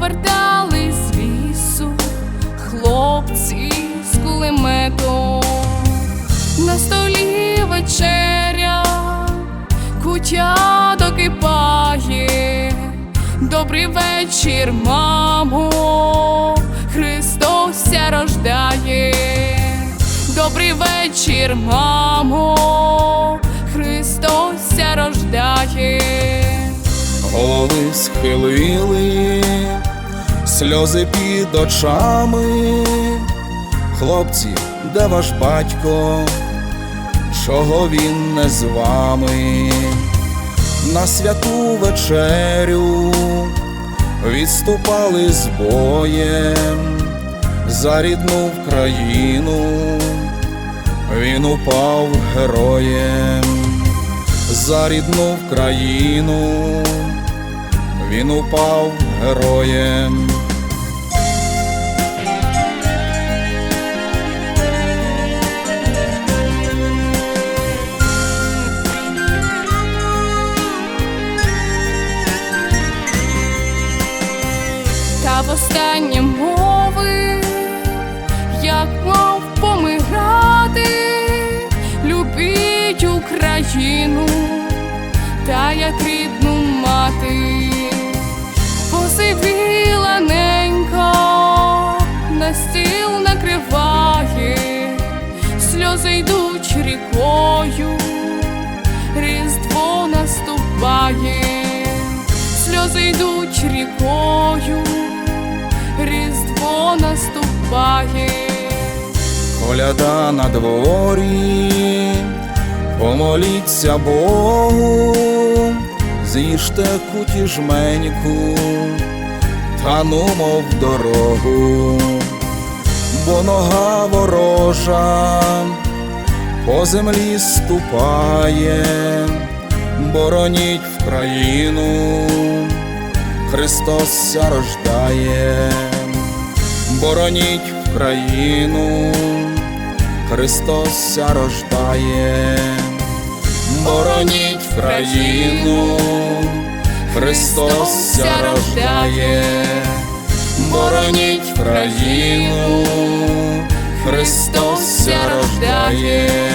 повертали з лісу хлопці з кулеметом, на столі вечеря кутя докипає, добрий вечір, мамо, Христося рождає, добрий вечір, мамо, Христося рождає. Голови схилили сльози під очами. Хлопці, де ваш батько? Чого він не з вами? На святу вечерю відступали з боєм за рідну країну, він упав героєм за рідну країну, він упав героєм. Востаннє мови, як мав помирати, любіть Україну, та як рідну мати, посивіла ненька, на стіл накриває, сльози йдуть рікою, Різдво наступає. Сльози йдуть рікою, наступає, Коляда на дворі, помоліться Богу, з'їжте куті жменьку, та нумо в дорогу, бо нога ворожа по землі ступає, бороніть в країну, Христос ся рождає, бороніть Україну, Христос ся рождає, бороніть Україну, Христос ся рождає, бороніть країну, Христос ся рождає.